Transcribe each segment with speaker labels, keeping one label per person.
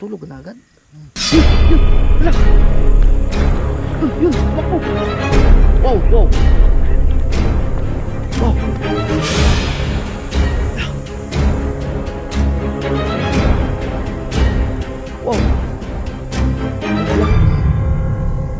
Speaker 1: natulog na agad. Yun, yun. Wow, wow. Wow. Wow.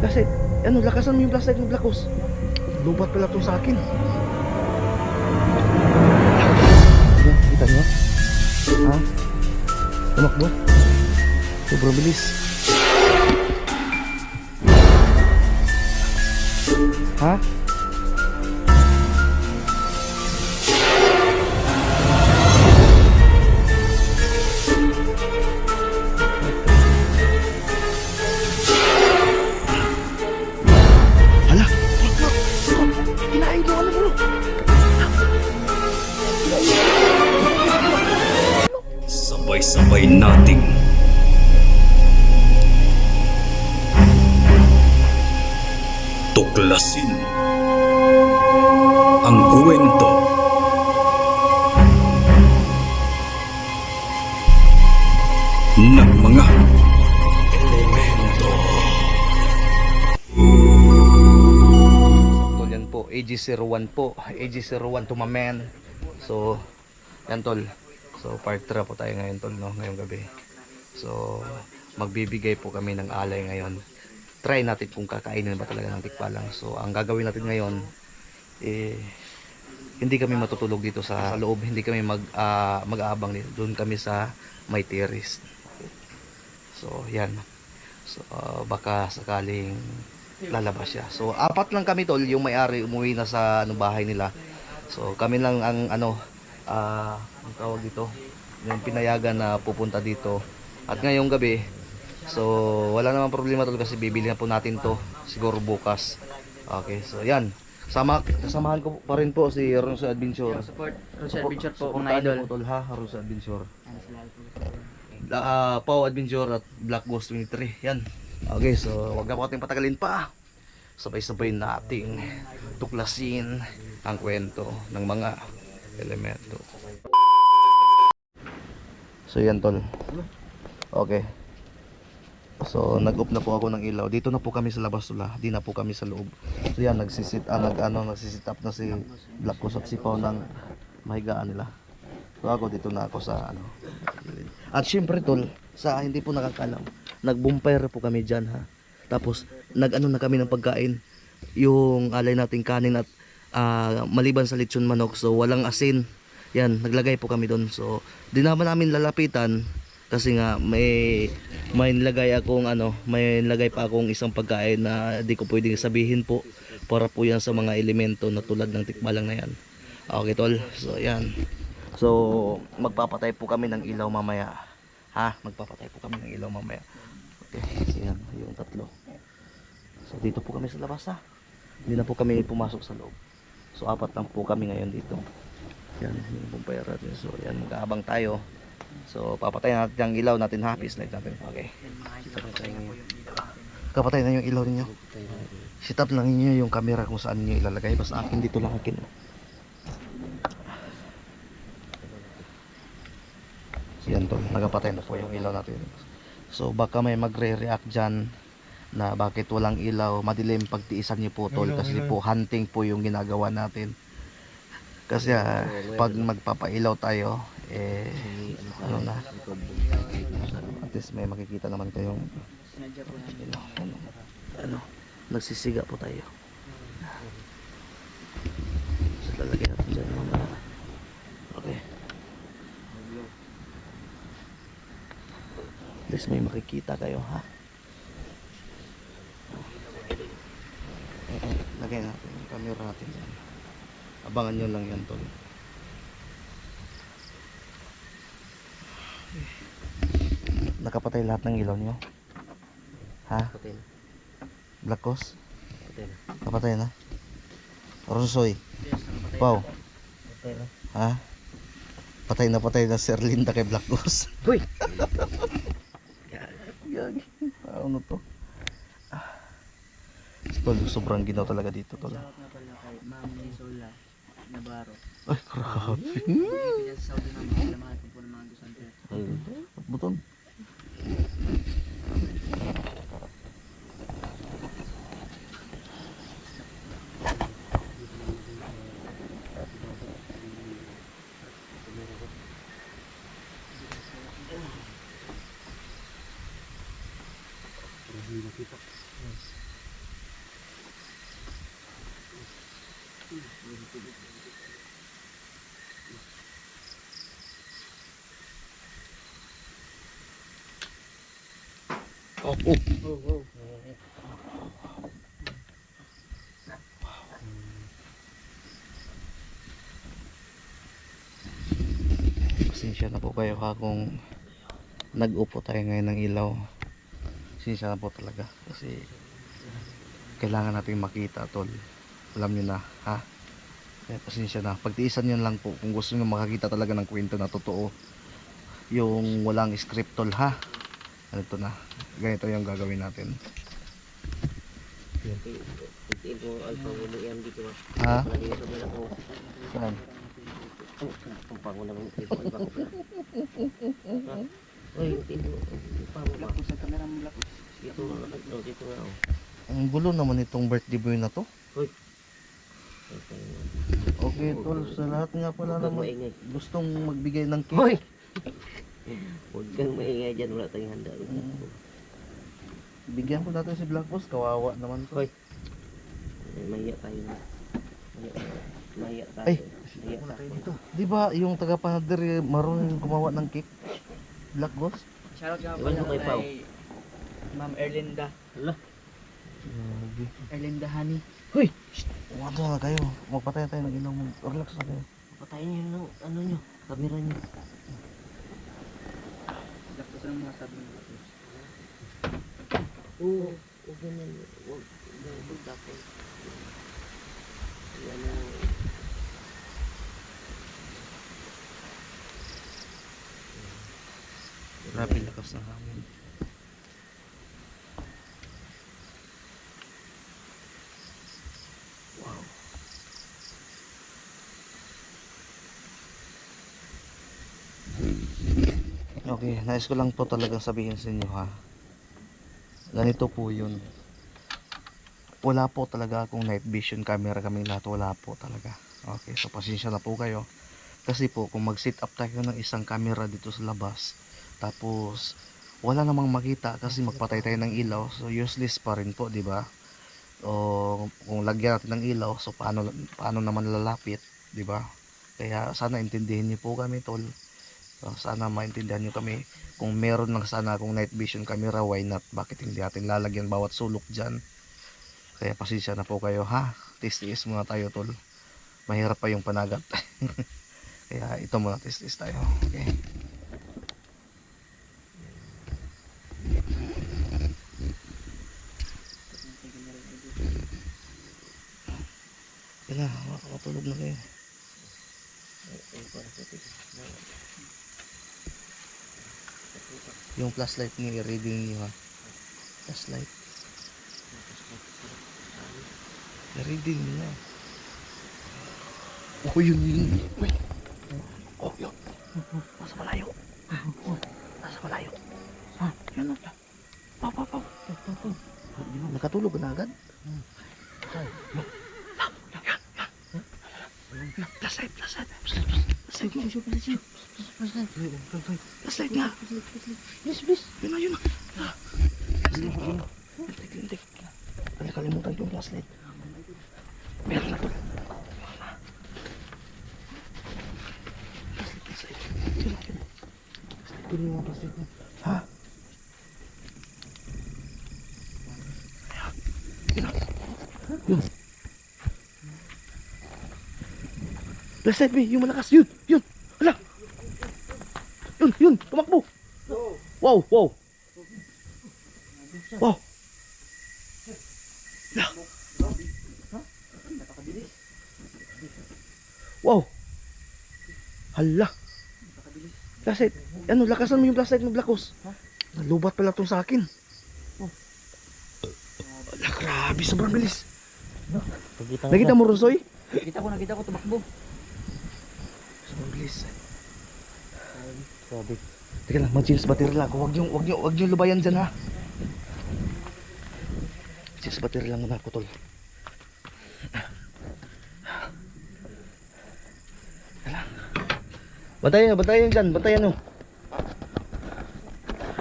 Speaker 1: Kasi, ano, lakasan mo yung flashlight ng Blackos. Lubat pala to sa akin. Bilis. Ha? Hala! Kinain ko ano bro?
Speaker 2: Sabay-sabay nating tuklasin ang kwento ng mga elemento.
Speaker 1: Tol, yan po. AG01 po. AG01 to my man. So, yan tol. So, part 3 po tayo ngayon tol, no? Ngayong gabi. So, magbibigay po kami ng alay ngayon. Try natin kung kakainin ba talaga ng tikbalang. So, ang gagawin natin ngayon, eh, hindi kami matutulog dito sa, loob. Hindi kami mag, ah, mag-aabang dito. Doon kami sa may terrace. So, yan. So, ah, baka sakaling lalabas siya. So, apat lang kami tol, yung may-ari umuwi na sa ano bahay nila. So, kami lang ang ano ah ang tawag dito, yung pinayagan na pupunta dito. At ngayong gabi, so wala namang problema tol kasi bibili na po natin to siguro bukas. Okay, so yan. Sama kasamahan ko pa rin po si Ronso Adventure.
Speaker 3: Support Rochelle Adventure po, mga idol.
Speaker 1: po, tol ha, Ronso Adventure. Ah, Pau Adventure at Black Ghost 23. Yan. Okay, so wag na po ating patagalin pa. Sabay-sabay nating tuklasin ang kwento ng mga elemento. So yan tol. Okay. So nag-off na po ako ng ilaw. Dito na po kami sa labas tula. Di na po kami sa loob. So yan nagsisit ah, nag ano nagsisit up na si Black Ghost at si Pau ng mahigaan nila. So ako dito na ako sa ano. At syempre tol, sa hindi po nakakalam, nag-bonfire po kami diyan ha. Tapos nag-ano na kami ng pagkain. Yung alay nating kanin at ah, maliban sa lechon manok so walang asin. Yan, naglagay po kami doon. So di naman namin lalapitan kasi nga may may nilagay akong ano, may nilagay pa akong isang pagkain na di ko pwedeng sabihin po para po yan sa mga elemento na tulad ng tikbalang na yan. Okay tol, so yan. So, magpapatay po kami ng ilaw mamaya. Ha? Magpapatay po kami ng ilaw mamaya. Okay, so yan, yung tatlo. So, dito po kami sa labas ha. Hindi na po kami pumasok sa loob. So, apat lang po kami ngayon dito. Yan, yung natin. So, yan, mag-aabang tayo. So, papatay natin ang ilaw natin ha. Peace light natin. Okay. Kapatay na yung ilaw ninyo. Sit up lang ninyo yung camera kung saan niyo ilalagay. Basta akin dito lang akin. So yan to, nagapatay na po yung ilaw natin. So baka may magre-react dyan na bakit walang ilaw, madilim pagtiisan niyo po tol kasi po hunting po yung ginagawa natin. Kasi ah, pag magpapailaw tayo, eh, ano na, at least may makikita naman kayong ano, ano, ano, nagsisiga po tayo. So lalagyan natin dyan mga, okay. At least may makikita kayo ha. Lagay natin yung camera natin dyan. Abangan nyo lang yan tol. Nakapatay lahat ng ilaw nyo. Ha?
Speaker 3: Patay na.
Speaker 1: Black Ghost?
Speaker 3: Patay na.
Speaker 1: Napatay na? Ronsoy?
Speaker 3: Yes,
Speaker 1: Pau?
Speaker 3: Patay na.
Speaker 1: Ha? Patay na patay na Sir Linda kay Black Ghost.
Speaker 3: Hoy!
Speaker 1: Gagi. Ano to? Ah. Tol, sobrang ginaw talaga dito, tol.
Speaker 3: Shoutout na pala kay Ma'am Lizola Navarro.
Speaker 1: Ay, grabe.
Speaker 3: Saudi naman. Salamat po ng mga Dosante.
Speaker 1: Ay, buton. Oh, oh.
Speaker 3: Oh, oh.
Speaker 1: Pasensya na po kayo ha kung nag-upo tayo ngayon ng ilaw. Pasensya na po talaga kasi kailangan natin makita tol. Alam nyo na ha. Kaya pasensya na. Pagtiisan nyo lang po kung gusto nyo makakita talaga ng kwento na totoo. Yung walang script tol ha. Ganito na. Ganito yung gagawin natin. Ha? Saan?
Speaker 3: Ang
Speaker 1: gulo naman itong birthday boy na to. Okay tol, sa lahat nga pala naman gustong magbigay ng cake.
Speaker 3: Huwag kang maingay dyan, wala tayong handa.
Speaker 1: Bigyan ko natin si Black Boss, kawawa naman to.
Speaker 3: Hoy. Mahiya tayo na. Mahiya tayo. Mahiya tayo.
Speaker 1: Ay.
Speaker 3: Mahiya tayo.
Speaker 1: Di ba yung taga Panader eh, marunong gumawa ng cake? Black Boss?
Speaker 4: Shoutout nga
Speaker 3: Iwan mo kay Pao.
Speaker 4: Ma'am Erlinda.
Speaker 3: Hala.
Speaker 4: Erlinda Honey.
Speaker 3: Hoy!
Speaker 1: Umado na kayo. Magpatay tayo ng ilaw mo. Relax na kayo.
Speaker 3: Patayin niyo yung ano nyo. Kamera nyo.
Speaker 4: Sa mga sabi mo.
Speaker 3: Oo. Huwag ganyan. Huwag. Huwag dapat. Yan na.
Speaker 1: Grabe lakas ng hangin. Okay, nais ko lang po talagang sabihin sa inyo ha. Ganito po yun. Wala po talaga akong night vision camera kaming lahat. Wala po talaga. Okay, so pasensya na po kayo. Kasi po, kung mag-sit up tayo ng isang camera dito sa labas, tapos wala namang makita kasi magpatay tayo ng ilaw, so useless pa rin po, di ba? O kung lagyan natin ng ilaw, so paano paano naman lalapit, di ba? Kaya sana intindihin niyo po kami, tol. So, sana maintindihan niyo kami kung meron lang sana akong night vision camera, why not? Bakit hindi natin lalagyan bawat sulok diyan? Kaya pasensya na po kayo, ha? Tis-tiis muna tayo, tol. Mahirap pa yung panagat. Kaya ito muna, tis-tiis tayo. Okay. Yan na, makakatulog na kayo. Yung flashlight niyo, i-reading niyo ha. Flashlight. I-reading niyo. Oh, yun yun. Uy. Oh, yun. Nasa malayo. Nasa malayo. Ha? Yan na. Pa, pa, pa. Nakatulog ka na agad? Flashlight, flashlight. Flashlight, flashlight. Flashlight, flashlight. Flashlight. Yun na, yun na. Flashlight, yun na. Flashlight, hindi. Nakalimutan ko yung flashlight. Meron na to. Flashlight, flashlight. Yun na, yun na. Flashlight, yun yung flashlight niya. Ha? Yun na. Yun. Flashlight, be. Yung malakas. Yun, yun. Hala. Yun, yun. Tumakbo. Wow, wow. Wow. Hala. Wow. Hala. Flashlight. Ano, lakasan mo yung flashlight mo, Blackos. Nalubat pala tong sa akin. Hala, grabe. Sobrang bilis. Nakita mo, Ronsoy?
Speaker 4: Nakita ko, nakita ko tumakbo.
Speaker 1: Sobrang bilis.
Speaker 3: Sabi.
Speaker 1: Teka lang, mag-change battery lang ako. Wag niyo, wag niyo, wag niyo lubayan dyan ha. Change battery lang muna ako tol. Bantayan nyo, bantayan nyo dyan, bantayan nyo.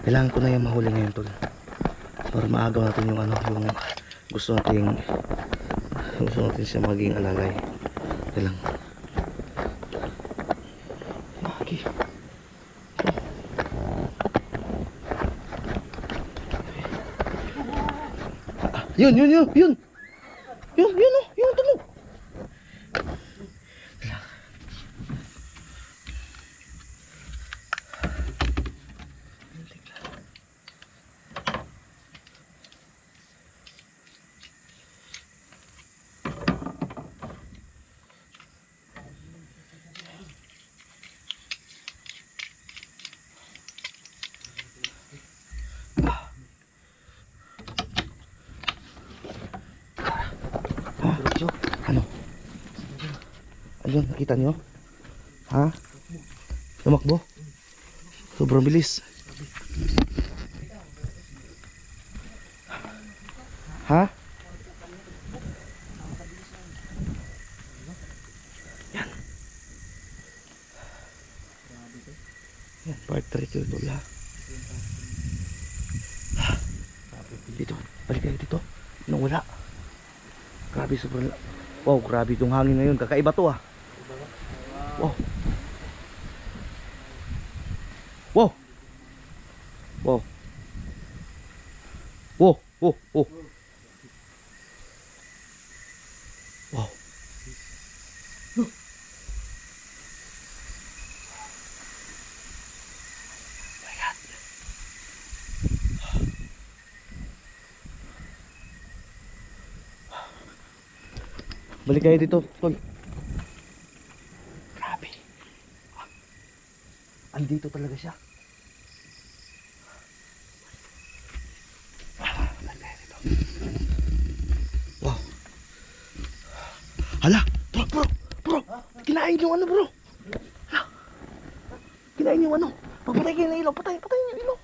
Speaker 1: Kailangan ko na yung mahuli ngayon tol. Para maagaw natin yung ano, yung gusto nating gusto natin siya maging alalay. Teka Yun, yun, yun, yun. Yun, yun, oh, yun, tunog. Ano? Ayun, nakita nyo? Ha? Tumakbo? Sobrang bilis. Ha? Yan. Yan, part 3 ko ito lahat. Dito, balik kayo dito. Nung wala. Grabe sobrang Wow, grabe itong hangin ngayon. Kakaiba to ah. Wow. Wow. Wow. Wow, wow, wow. Wow. Balik kayo dito, tol. Andito talaga siya. Wow. Hala, bro, bro, bro. Kinain yung ano, bro. Hala. Kinain yung ano. Pagpatay kayo ng ilaw, patay, patay yung ilaw.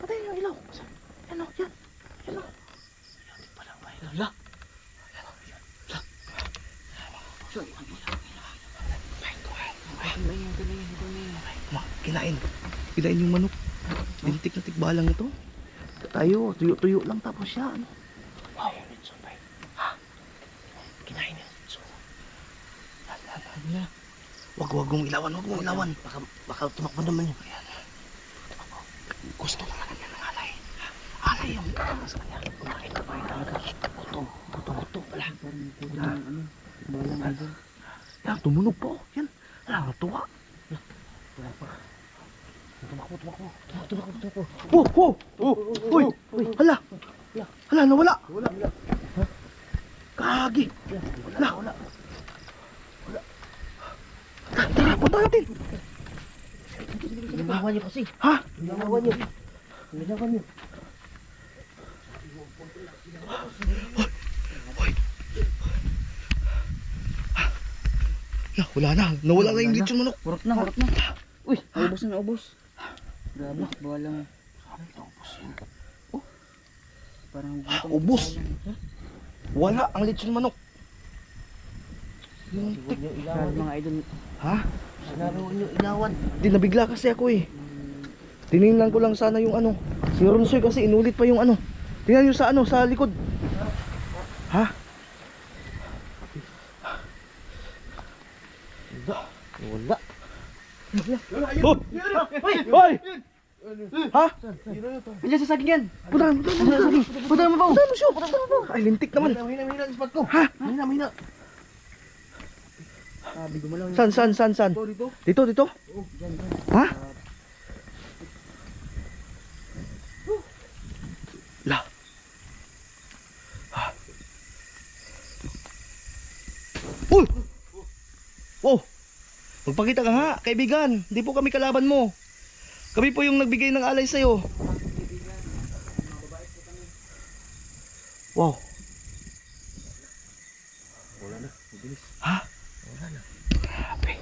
Speaker 1: Patay yung ilaw. Yan o, yan. Yan o. Hala. Ma, kinain. Kinain yung manok. Lintik na tikbalang ito. Tayo, tuyo-tuyo lang tapos siya. Ano? Wow. Ha? Kinain niya. So, hala, Wag, wag mong ilawan, wag mong ilawan. Baka, baka tumakbo naman yun. Ayan. Tumakbo. Gusto naman niya ng alay. Alay yung tama sa kanya. Kumain, kumain talaga. Buto, buto, buto pala. Yan, tumunog po. Yan. Hala, natuwa. Tumakbo, tumakbo. Tumakbo, tumakbo, tumakbo. Oh, oh, oh, uy, uy, hala. Hala, nawala. Wala, wala. Kagi. Hala, wala. Wala. Tara, punta natin.
Speaker 3: Ginawa niyo kasi.
Speaker 1: Ha?
Speaker 3: Ginawa niyo. Ginawa niyo.
Speaker 1: Hala, wala na. Nawala na yung lechon manok.
Speaker 4: Hurot na, hurot na. Uy, ubos na ubos. Grabe, bawala mo. Oh. Parang gutom.
Speaker 1: Ubos. Wala ang lechon manok.
Speaker 4: Grabe mga idol.
Speaker 1: Ha?
Speaker 3: Sinabi niyo ilawan.
Speaker 1: Di nabigla kasi ako eh. Tiningnan ko lang sana yung ano. Si Ronsoy kasi inulit pa yung ano. Tingnan nyo sa ano, sa likod. Ha?
Speaker 3: Wala.
Speaker 1: Oh! Hoy! Hoy! Ha?
Speaker 4: Andiyan sa saging yan.
Speaker 1: Punta mo, punta mo, punta mo. Punta mo ba? Punta mo. Ay, lintik naman.
Speaker 3: Mahina, mahina spot ko.
Speaker 1: Ha?
Speaker 3: Mahina, mahina.
Speaker 4: Sabi ko mo lang.
Speaker 1: San, san, san, san?
Speaker 3: Dito, dito.
Speaker 1: Dito, dito? Ha? La. Ha? Uy! Wow! Magpakita ka nga, kaibigan. Hindi po kami kalaban mo. Kami po yung nagbigay ng alay sa'yo. Wow.
Speaker 3: Wala na. Mabilis.
Speaker 1: Ha?
Speaker 3: Wala na.
Speaker 1: Grabe.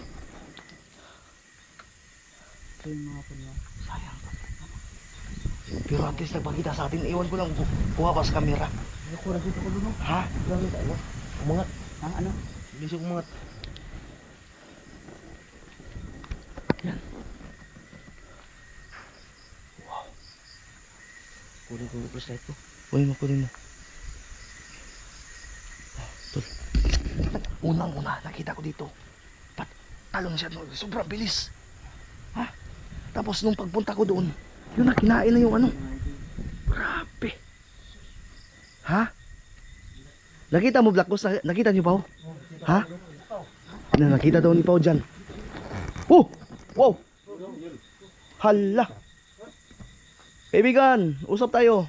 Speaker 4: Ito yung mga pala.
Speaker 1: Sayang. Pero at least nagpakita sa atin. Iwan ko lang ku- kuha pa sa camera.
Speaker 3: Ako na dito ko dulo.
Speaker 1: Ha?
Speaker 3: Gamit ano? Umangat.
Speaker 4: Ha, ano?
Speaker 3: Bilis umangat. Kunin ko yung flashlight ko.
Speaker 1: Uy, makunin mo. Tol. Unang-una, nakita ko dito. Pat, talon siya. no, Sobrang bilis. Ha? Tapos nung pagpunta ko doon, yun na, kinain na yung ano. Grabe. Ha? Nakita mo Black Ghost? Na- Nakita niyo pa oh? Ha? Na, nakita daw ni Pao dyan. Oh! Wow! Hala! Kaibigan, usap tayo.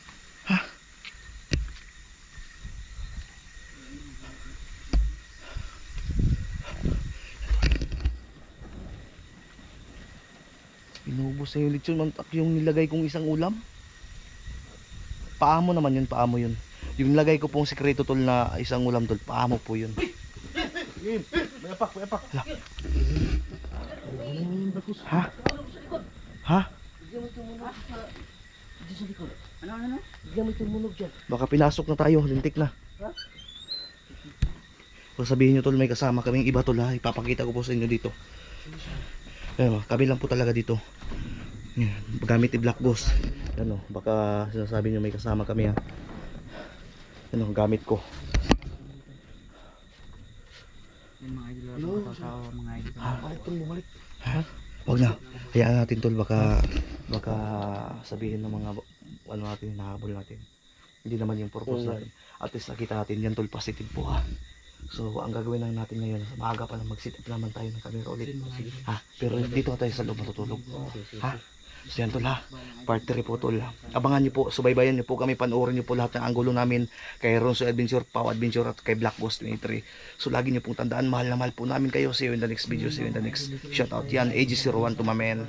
Speaker 1: Pinubos na yung mantak yung nilagay kong isang ulam. Paamo naman yun, paamo yun. Yung nilagay ko pong sekreto tol na isang ulam tol, paamo po yun.
Speaker 3: May apak, may apak.
Speaker 1: Ha? Ha?
Speaker 3: Likod.
Speaker 4: Ano, ano?
Speaker 3: Bigyan mo tumunog dyan.
Speaker 1: Baka pinasok na tayo, lintik na. Kung sabihin nyo tol, may kasama kaming iba tol ha. Ipapakita ko po sa inyo dito. Ayan, kami lang po talaga dito. Gamit ni Black Ghost. Ano, baka sinasabi nyo may kasama kami ha. Ano, gamit ko.
Speaker 4: Yung mga idol. Mga mga idol.
Speaker 3: Balik tol, bumalik.
Speaker 1: Ha? Huwag na. Hayaan natin tol, baka baka sabihin ng mga ano natin, hinahabol natin. Hindi naman yung purpose natin. At least nakita natin yan tol, positive po ha. So, ang gagawin lang natin ngayon, maaga pa lang mag-sit up naman tayo ng camera ulit. Ha? Pero dito tayo sa loob matutulog. Ha? So yan tol ha. Part 3 po tol. Abangan niyo po, subaybayan niyo po kami, panoorin niyo po lahat ng anggulo namin kay Ronso Adventure, Pau Adventure at kay Black Boss 23. So lagi niyo pong tandaan, mahal na mahal po namin kayo. See you in the next video, see you in the next shoutout. Yan, AG01 to my man.